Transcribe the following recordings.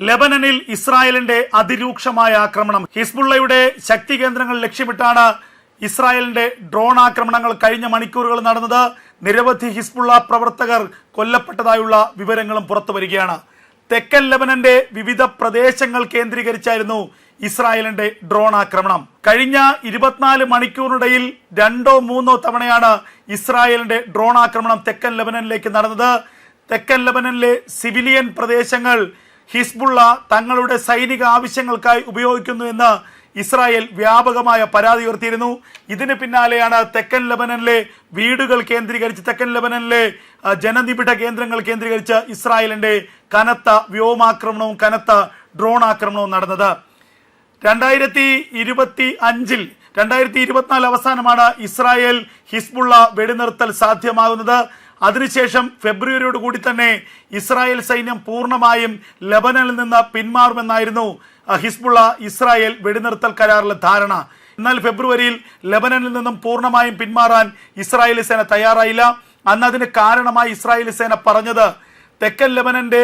ലെബനനിൽ ഇസ്രായേലിന്റെ അതിരൂക്ഷമായ ആക്രമണം. ഹിസ്ബുള്ളയുടെ ശക്തി കേന്ദ്രങ്ങൾ ലക്ഷ്യമിട്ടാണ് ഇസ്രായേലിന്റെ ഡ്രോൺ ആക്രമണങ്ങൾ കഴിഞ്ഞ മണിക്കൂറുകൾ നടന്നത്. നിരവധി ഹിസ്ബുള്ള പ്രവർത്തകർ കൊല്ലപ്പെട്ടതായുള്ള വിവരങ്ങളും പുറത്തു വരികയാണ്. തെക്കൻ ലെബനന്റെ വിവിധ പ്രദേശങ്ങൾ കേന്ദ്രീകരിച്ചായിരുന്നു ഇസ്രായേലിന്റെ ഡ്രോൺ ആക്രമണം. കഴിഞ്ഞ ഇരുപത്തിനാല് മണിക്കൂറിനിടയിൽ രണ്ടോ മൂന്നോ തവണയാണ് ഇസ്രായേലിന്റെ ഡ്രോൺ ആക്രമണം തെക്കൻ ലെബനനിലേക്ക് നടന്നത്. തെക്കൻ ലെബനനിലെ സിവിലിയൻ പ്രദേശങ്ങൾ ഹിസ്ബുള്ള തങ്ങളുടെ സൈനിക ആവശ്യങ്ങൾക്കായി ഉപയോഗിക്കുന്നു എന്ന് ഇസ്രായേൽ വ്യാപകമായ പരാതി ഉയർത്തിയിരുന്നു. ഇതിന് പിന്നാലെയാണ് തെക്കൻ ലബനനിലെ വീടുകൾ കേന്ദ്രീകരിച്ച് തെക്കൻ ലബനനിലെ ജനനിബിഡ കേന്ദ്രങ്ങൾ കേന്ദ്രീകരിച്ച് ഇസ്രായേലിന്റെ കനത്ത വ്യോമാക്രമണവും കനത്ത ഡ്രോൺ ആക്രമണവും നടന്നത്. രണ്ടായിരത്തി ഇരുപത്തി അഞ്ചിൽ രണ്ടായിരത്തി ഇരുപത്തിനാല് അവസാനമാണ് ഇസ്രായേൽ ഹിസ്ബുള്ള വെടിനിർത്തൽ സാധ്യമാകുന്നത്. അതിനുശേഷം ഫെബ്രുവരിയോട് കൂടി തന്നെ ഇസ്രായേൽ സൈന്യം പൂർണമായും ലബനനിൽ നിന്ന് പിന്മാറുമെന്നായിരുന്നു ഹിസ്ബുള്ള ഇസ്രായേൽ വെടിനിർത്തൽ കരാറിലെ ധാരണ. എന്നാൽ ഫെബ്രുവരിയിൽ ലബനനിൽ നിന്നും പൂർണമായും പിന്മാറാൻ ഇസ്രായേലി സേന തയ്യാറായില്ല. അന്ന് അതിന് കാരണമായി ഇസ്രായേലി സേന പറഞ്ഞത് തെക്കൻ ലബനന്റെ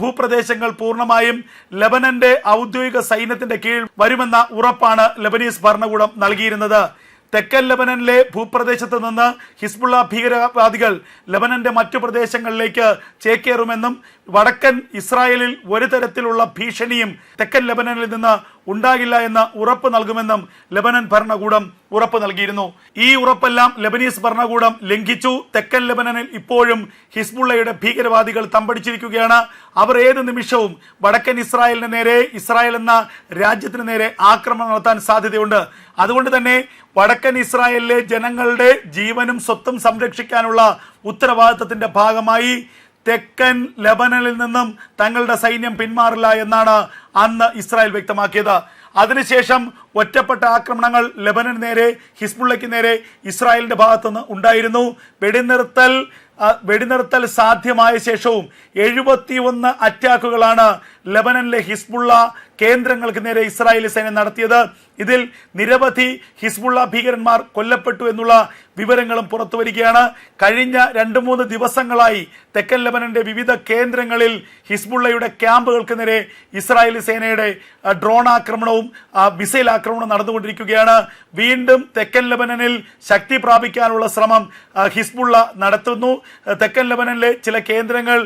ഭൂപ്രദേശങ്ങൾ പൂർണമായും ലബനന്റെ ഔദ്യോഗിക സൈന്യത്തിന്റെ കീഴിൽ വരുമെന്ന ഉറപ്പാണ് ലബനീസ് ഭരണകൂടം നൽകിയിരുന്നത്. തെക്കൻ ലബനനിലെ ഭൂപ്രദേശത്ത് നിന്ന് ഹിസ്ബുള്ള ഭീകരവാദികൾ ലബനന്റെ മറ്റു പ്രദേശങ്ങളിലേക്ക് ചേക്കേറുമെന്നും വടക്കൻ ഇസ്രായേലിൽ ഒരു തരത്തിലുള്ള ഭീഷണിയും തെക്കൻ ലബനനിൽ നിന്ന് ഉണ്ടാകില്ല എന്ന് ഉറപ്പ് നൽകുമെന്നും ലെബനൻ ഭരണകൂടം ഉറപ്പ് നൽകിയിരുന്നു. ഈ ഉറപ്പെല്ലാം ലെബനീസ് ഭരണകൂടം ലംഘിച്ചു. തെക്കൻ ലെബനനിൽ ഇപ്പോഴും ഹിസ്ബുള്ളയുടെ ഭീകരവാദികൾ തമ്പടിച്ചിരിക്കുകയാണ്. അവർ ഏത് നിമിഷവും വടക്കൻ ഇസ്രായേലിന് നേരെ ഇസ്രായേൽ എന്ന രാജ്യത്തിന് നേരെ ആക്രമണം നടത്താൻ സാധ്യതയുണ്ട്. അതുകൊണ്ട് തന്നെ വടക്കൻ ഇസ്രായേലിലെ ജനങ്ങളുടെ ജീവനും സ്വത്തും സംരക്ഷിക്കാനുള്ള ഉത്തരവാദിത്തത്തിന്റെ ഭാഗമായി തെക്കൻ ലബനനിൽ നിന്നും തങ്ങളുടെ സൈന്യം പിന്മാറില്ല എന്നാണ് അന്ന് ഇസ്രായേൽ വ്യക്തമാക്കിയത്. അതിനുശേഷം ഒറ്റപ്പെട്ട ആക്രമണങ്ങൾ ലബനന് നേരെ ഹിസ്ബുള്ളയ്ക്ക് നേരെ ഇസ്രായേലിന്റെ ഭാഗത്തുനിന്ന് ഉണ്ടായിരുന്നു. വെടിനിർത്തൽ വെടിനിർത്തൽ സാധ്യമായ ശേഷവും എഴുപത്തിയൊന്ന് അറ്റാക്കുകളാണ് ലബനനിലെ ഹിസ്ബുള്ള കേന്ദ്രങ്ങൾക്ക് നേരെ ഇസ്രായേലി സൈന്യം നടത്തിയത്. ഇതിൽ നിരവധി ഹിസ്ബുള്ള ഭീകരന്മാർ കൊല്ലപ്പെട്ടു എന്നുള്ള വിവരങ്ങളും പുറത്തു വരികയാണ്. കഴിഞ്ഞ രണ്ട് മൂന്ന് ദിവസങ്ങളായി തെക്കൻ ലബനന്റെ വിവിധ കേന്ദ്രങ്ങളിൽ ഹിസ്ബുള്ളയുടെ ക്യാമ്പുകൾക്ക് നേരെ ഇസ്രായേലി സേനയുടെ ഡ്രോൺ ആക്രമണവും മിസൈൽ ആക്രമണവും നടന്നുകൊണ്ടിരിക്കുകയാണ്. വീണ്ടും തെക്കൻ ലബനനിൽ ശക്തി പ്രാപിക്കാനുള്ള ശ്രമം ഹിസ്ബുള്ള നടത്തുന്നു. തെക്കൻ ലബനനിലെ ചില കേന്ദ്രങ്ങൾ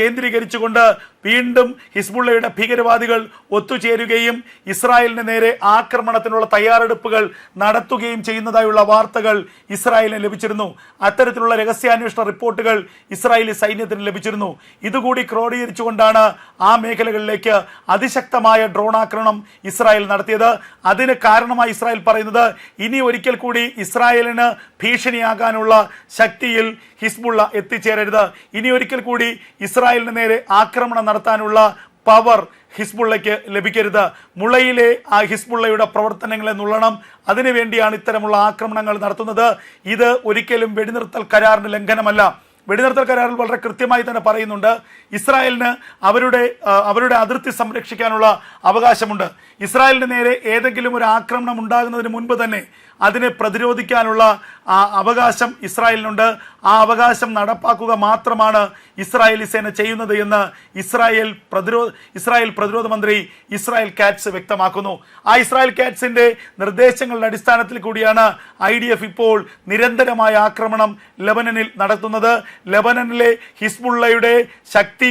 കേന്ദ്രീകരിച്ചുകൊണ്ട് വീണ്ടും ഹിസ്ബുള്ളയുടെ ഭീകരവാദികൾ ഒത്തുചേരുകയും ഇസ്രായേലിന് നേരെ ആക്രമണത്തിനുള്ള തയ്യാറെടുപ്പുകൾ നടത്തുകയും ചെയ്യുന്നതായുള്ള വാർത്തകൾ ഇസ്രായേലിന് ലഭിച്ചിരുന്നു. അത്തരത്തിലുള്ള രഹസ്യാന്വേഷണ റിപ്പോർട്ടുകൾ ഇസ്രായേലി സൈന്യത്തിന് ലഭിച്ചിരുന്നു. ഇതുകൂടി ക്രോഡീകരിച്ചുകൊണ്ടാണ് ആ മേഖലകളിലേക്ക് അതിശക്തമായ ഡ്രോൺ ആക്രമണം ഇസ്രായേൽ നടത്തിയത്. അതിന് കാരണമായി ഇസ്രായേൽ പറയുന്നത് ഇനി ഒരിക്കൽ കൂടി ഇസ്രായേലിന് ഭീഷണിയാകാനുള്ള ശക്തിയിൽ ഹിസ്ബുള്ള എത്തിച്ചേരരുത്. ഇനി ഒരിക്കൽ കൂടി ഇസ്രായേലിന് നേരെ ആക്രമണം നടത്താനുള്ള പവർ ഹിസ്ബുള്ളയ്ക്ക് ലഭിക്കരുത്. മുളയിലെ ആ ഹിസ്ബുള്ളയുടെ പ്രവർത്തനങ്ങളെ നുള്ളണം. അതിനുവേണ്ടിയാണ് ഇത്തരമുള്ള ആക്രമണങ്ങൾ നടത്തുന്നത്. ഇത് ഒരിക്കലും വെടിനിർത്തൽ കരാറിന് ലംഘനമല്ല. വെടിനിർത്തൽ കരാറിൽ വളരെ കൃത്യമായി തന്നെ പറയുന്നുണ്ട്. ഇസ്രായേലിന് അവരുടെ അവരുടെ അതിർത്തി സംരക്ഷിക്കാനുള്ള അവകാശമുണ്ട്. ഇസ്രായേലിന് നേരെ ഏതെങ്കിലും ഒരു ആക്രമണം ഉണ്ടാകുന്നതിന് മുൻപ് തന്നെ അതിനെ പ്രതിരോധിക്കാനുള്ള അവകാശം ഇസ്രായേലിനുണ്ട്. ആ അവകാശം നടപ്പാക്കുക മാത്രമാണ് ഇസ്രായേലി സേന ചെയ്യുന്നത് എന്ന് ഇസ്രായേൽ പ്രതിരോധ ഇസ്രായേൽ പ്രതിരോധ മന്ത്രി ഇസ്രായേൽ കാറ്റ്സ് വ്യക്തമാക്കുന്നു. ആ ഇസ്രായേൽ കാറ്റ്സിന്റെ നിർദ്ദേശങ്ങളുടെ അടിസ്ഥാനത്തിൽ കൂടിയാണ് ഐ ഇപ്പോൾ നിരന്തരമായ ആക്രമണം ലെബനനിൽ നടത്തുന്നത്. ലബനനിലെ ഹിസ്ബുള്ളയുടെ ശക്തി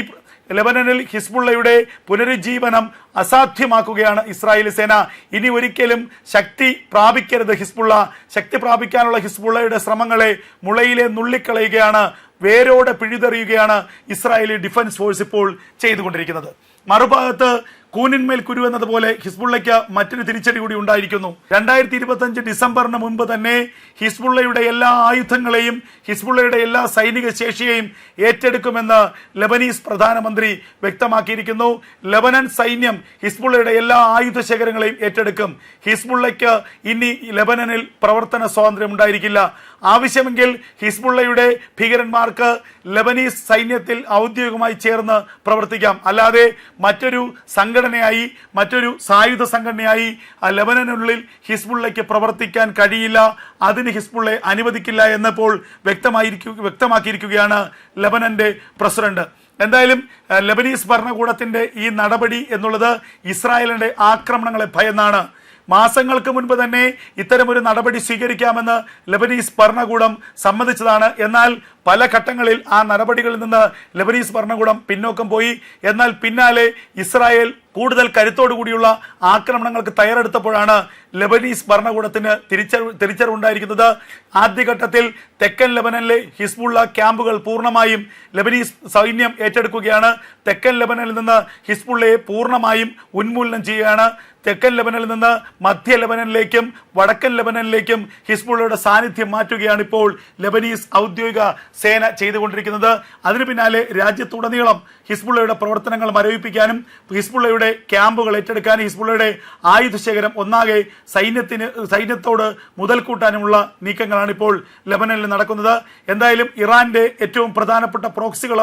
ലെബനനിൽ ഹിസ്ബുള്ളയുടെ പുനരുജ്ജീവനം അസാധ്യമാക്കുകയാണ് ഇസ്രായേലി സേന. ഇനി ഒരിക്കലും ശക്തി പ്രാപിക്കരുത് ഹിസ്ബുള്ള. ശക്തി പ്രാപിക്കാനുള്ള ഹിസ്ബുള്ളയുടെ ശ്രമങ്ങളെ മുളയിലെ നുള്ളിക്കളയുകയാണ്. വേരോടെ പിഴുതെറിയുകയാണ് ഇസ്രായേലി ഡിഫൻസ് ഫോഴ്സ് ഇപ്പോൾ ചെയ്തുകൊണ്ടിരിക്കുന്നത്. മറുഭാഗത്ത് കൂനിന്മേൽ കുരു എന്നതുപോലെ ഹിസ്ബുള്ളയ്ക്ക് മറ്റൊരു തിരിച്ചടി കൂടി ഉണ്ടായിരിക്കുന്നു. രണ്ടായിരത്തി ഇരുപത്തഞ്ച് ഡിസംബറിന് മുൻപ് തന്നെ ഹിസ്ബുള്ളയുടെ എല്ലാ ആയുധങ്ങളെയും ഹിസ്ബുള്ളയുടെ എല്ലാ സൈനിക ശേഷിയെയും ഏറ്റെടുക്കുമെന്ന് ലബനീസ് പ്രധാനമന്ത്രി വ്യക്തമാക്കിയിരിക്കുന്നു. ലബനൻ സൈന്യം ഹിസ്ബുള്ളയുടെ എല്ലാ ആയുധ ശേഖരങ്ങളെയും ഏറ്റെടുക്കും. ഹിസ്ബുള്ളയ്ക്ക് ഇനി ലബനനിൽ പ്രവർത്തന സ്വാതന്ത്ര്യം ഉണ്ടായിരിക്കില്ല. ആവശ്യമെങ്കിൽ ഹിസ്ബുള്ളയുടെ ഭീകരന്മാർക്ക് ലബനീസ് സൈന്യത്തിൽ ഔദ്യോഗികമായി ചേർന്ന് പ്രവർത്തിക്കാം. അല്ലാതെ മറ്റൊരു സംഘടനയായി മറ്റൊരു സായുധ സംഘടനയായി ലബനനുള്ളിൽ ഹിസ്ബുള്ളയ്ക്ക് പ്രവർത്തിക്കാൻ കഴിയില്ല. അതിന് ഹിസ്ബുള്ളയെ അനുവദിക്കില്ല എന്നപ്പോൾ വ്യക്തമായിരിക്കു വ്യക്തമാക്കിയിരിക്കുകയാണ് ലബനന്റെ പ്രസിഡന്റ്. എന്തായാലും ലബനീസ് ഭരണകൂടത്തിന്റെ ഈ നടപടി എന്നുള്ളത് ഇസ്രായേലിന്റെ ആക്രമണങ്ങളെ ഭയന്നാണ്. മാസങ്ങൾക്ക് മുൻപ് തന്നെ ഇത്തരമൊരു നടപടി സ്വീകരിക്കാമെന്ന് ലബനീസ് ഭരണകൂടം സമ്മതിച്ചതാണ്. എന്നാൽ പല ഘട്ടങ്ങളിൽ ആ നടപടികളിൽ നിന്ന് ലബനീസ് ഭരണകൂടം പിന്നോക്കം പോയി. എന്നാൽ പിന്നാലെ ഇസ്രായേൽ കൂടുതൽ കരുത്തോടു കൂടിയുള്ള ആക്രമണങ്ങൾക്ക് തയ്യാറെടുത്തപ്പോഴാണ് ലബനീസ് ഭരണകൂടത്തിന് തിരിച്ചറിവ് തിരിച്ചറിവുണ്ടായിരിക്കുന്നത്. ആദ്യഘട്ടത്തിൽ തെക്കൻ ലബനനിലെ ഹിസ്ബുള്ള ക്യാമ്പുകൾ പൂർണമായും ലബനീസ് സൈന്യം ഏറ്റെടുക്കുകയാണ്. തെക്കൻ ലബനനിൽ നിന്ന് ഹിസ്ബുള്ളയെ പൂർണമായും ഉന്മൂലനം ചെയ്യുകയാണ്. തെക്കൻ ലബനനിൽ നിന്ന് മധ്യ ലബനനിലേക്കും വടക്കൻ ലബനനിലേക്കും ഹിസ്ബുള്ളയുടെ സാന്നിധ്യം മാറ്റുകയാണ് ഇപ്പോൾ ലബനീസ് ഔദ്യോഗിക സേന ചെയ്തുകൊണ്ടിരിക്കുന്നത്. അതിനു പിന്നാലെ രാജ്യത്തുടനീളം ഹിസ്ബുള്ളയുടെ പ്രവർത്തനങ്ങൾ മരവിപ്പിക്കാനും ഹിസ്ബുള്ളയുടെ ക്യാമ്പുകൾ ഏറ്റെടുക്കാനും ഹിസ്ബുള്ളയുടെ ആയുധശേഖരം ഒന്നാകെ സൈന്യത്തിന് സൈന്യത്തോട് മുതൽക്കൂട്ടാനുമുള്ള നീക്കങ്ങളാണ് ഇപ്പോൾ ലബനനിൽ നടക്കുന്നത്. എന്തായാലും ഇറാന്റെ ഏറ്റവും പ്രധാനപ്പെട്ട പ്രോക്സികൾ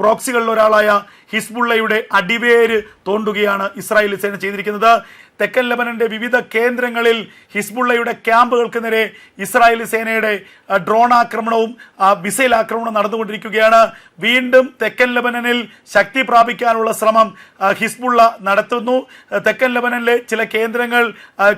പ്രോക്സികളിൽ ഒരാളായ ഹിസ്ബുള്ളയുടെ അടിവേര് തോണ്ടുകയാണ് ഇസ്രായേലി സേന ചെയ്തിരിക്കുന്നത്. തെക്കൻ ലബനന്റെ വിവിധ കേന്ദ്രങ്ങളിൽ ഹിസ്ബുള്ളയുടെ ക്യാമ്പുകൾക്ക് നേരെ ഇസ്രായേലി സേനയുടെ ഡ്രോൺ ആക്രമണവും മിസൈൽ ആക്രമണവും നടന്നുകൊണ്ടിരിക്കുകയാണ്. വീണ്ടും തെക്കൻ ലബനനിൽ ശക്തി പ്രാപിക്കാനുള്ള ശ്രമം ഹിസ്ബുള്ള നടത്തുന്നു. തെക്കൻ ലബനനിലെ ചില കേന്ദ്രങ്ങൾ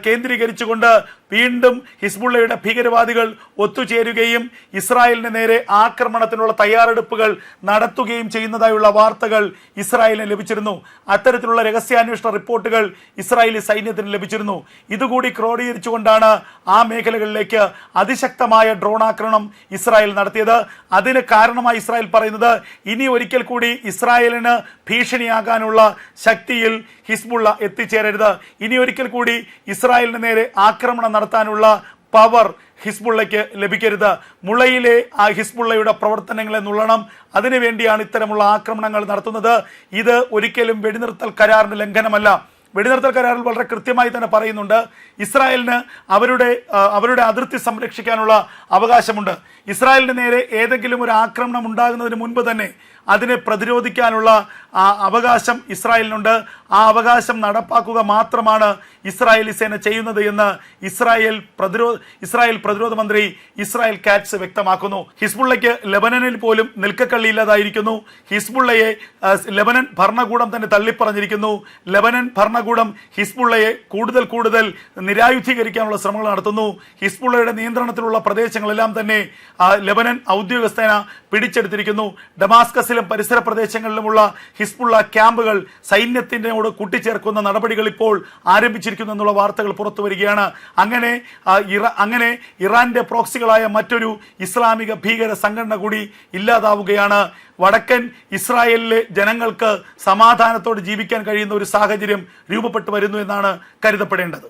കേന്ദ്രീകരിച്ചുകൊണ്ട് വീണ്ടും ഹിസ്ബുള്ളയുടെ ഭീകരവാദികൾ ഒത്തുചേരുകയും ഇസ്രായേലിന് നേരെ ആക്രമണത്തിനുള്ള തയ്യാറെടുപ്പുകൾ നടത്തുകയും ചെയ്യുന്നതായുള്ള വാർത്തകൾ ഇസ്രായേലിന് ലഭിച്ചിരുന്നു. അത്തരത്തിലുള്ള രഹസ്യാന്വേഷണ റിപ്പോർട്ടുകൾ ഇസ്രായേലി സൈന്യത്തിന് ലഭിച്ചിരുന്നു. ഇതുകൂടി ക്രോഡീകരിച്ചുകൊണ്ടാണ് ആ മേഖലകളിലേക്ക് അതിശക്തമായ ഡ്രോൺ ആക്രമണം ഇസ്രായേൽ നടത്തിയത്. അതിന് കാരണമായി ഇസ്രായേൽ പറയുന്നത് ഇനി ഒരിക്കൽ കൂടി ഇസ്രായേലിന് ഭീഷണിയാകാനുള്ള ശക്തിയിൽ ഹിസ്ബുള്ള എത്തിച്ചേരരുത്. ഇനി ഒരിക്കൽ കൂടി ഇസ്രായേലിന് നേരെ ആക്രമണം നടത്താനുള്ള പവർ ഹിസ്ബുള്ളയ്ക്ക് ലഭിക്കരുത്. മുളയിലെ ആ ഹിസ്ബുള്ളയുടെ പ്രവർത്തനങ്ങളെ നുള്ളണം. അതിനുവേണ്ടിയാണ് ഇത്തരമുള്ള ആക്രമണങ്ങൾ നടത്തുന്നത്. ഇത് ഒരിക്കലും വെടിനിർത്തൽ കരാറിന് ലംഘനമല്ല. വെടിനിർത്തൽ കരാറിൽ വളരെ കൃത്യമായി തന്നെ പറയുന്നുണ്ട്. ഇസ്രായേലിന് അവരുടെ അവരുടെ അതിർത്തി സംരക്ഷിക്കാനുള്ള അവകാശമുണ്ട്. ഇസ്രായേലിന് നേരെ ഏതെങ്കിലും ഒരു ആക്രമണം ഉണ്ടാകുന്നതിന് മുൻപ് തന്നെ അതിനെ പ്രതിരോധിക്കാനുള്ള അവകാശം ഇസ്രായേലിനുണ്ട്. ആ അവകാശം നടപ്പാക്കുക മാത്രമാണ് ഇസ്രായേലി സേന ചെയ്യുന്നത് എന്ന് ഇസ്രായേൽ പ്രതിരോധ ഇസ്രായേൽ പ്രതിരോധ മന്ത്രി ഇസ്രായേൽ കാറ്റ്സ് വ്യക്തമാക്കുന്നു. ഹിസ്ബുള്ളയ്ക്ക് ലെബനനിൽ പോലും നിൽക്കക്കള്ളിയില്ലാതായിരിക്കുന്നു. ഹിസ്ബുള്ളയെ ലെബനൻ ഭരണകൂടം തന്നെ തള്ളിപ്പറഞ്ഞിരിക്കുന്നു. ലെബനൻ ഭരണകൂടം ഹിസ്ബുള്ളയെ കൂടുതൽ കൂടുതൽ നിരായുധീകരിക്കാനുള്ള ശ്രമങ്ങൾ നടത്തുന്നു. ഹിസ്ബുള്ളയുടെ നിയന്ത്രണത്തിലുള്ള പ്രദേശങ്ങളെല്ലാം തന്നെ ലബനൻ സേന പിടിച്ചെടുത്തിരിക്കുന്നു. ഡമാസ്കസിലും പരിസര പ്രദേശങ്ങളിലുമുള്ള ഹിസ്ബുള്ള ക്യാമ്പുകൾ സൈന്യത്തിനോട് കൂട്ടിച്ചേർക്കുന്ന നടപടികൾ ഇപ്പോൾ ആരംഭിച്ചിരിക്കുന്നു എന്നുള്ള വാർത്തകൾ പുറത്തു വരികയാണ്. അങ്ങനെ അങ്ങനെ ഇറാന്റെ പ്രോക്സികളായ മറ്റൊരു ഇസ്ലാമിക ഭീകര സംഘടന കൂടി ഇല്ലാതാവുകയാണ്. വടക്കൻ ഇസ്രായേലിലെ ജനങ്ങൾക്ക് സമാധാനത്തോടെ ജീവിക്കാൻ കഴിയുന്ന ഒരു സാഹചര്യം രൂപപ്പെട്ടു വരുന്നു എന്നാണ് കരുതപ്പെടേണ്ടത്.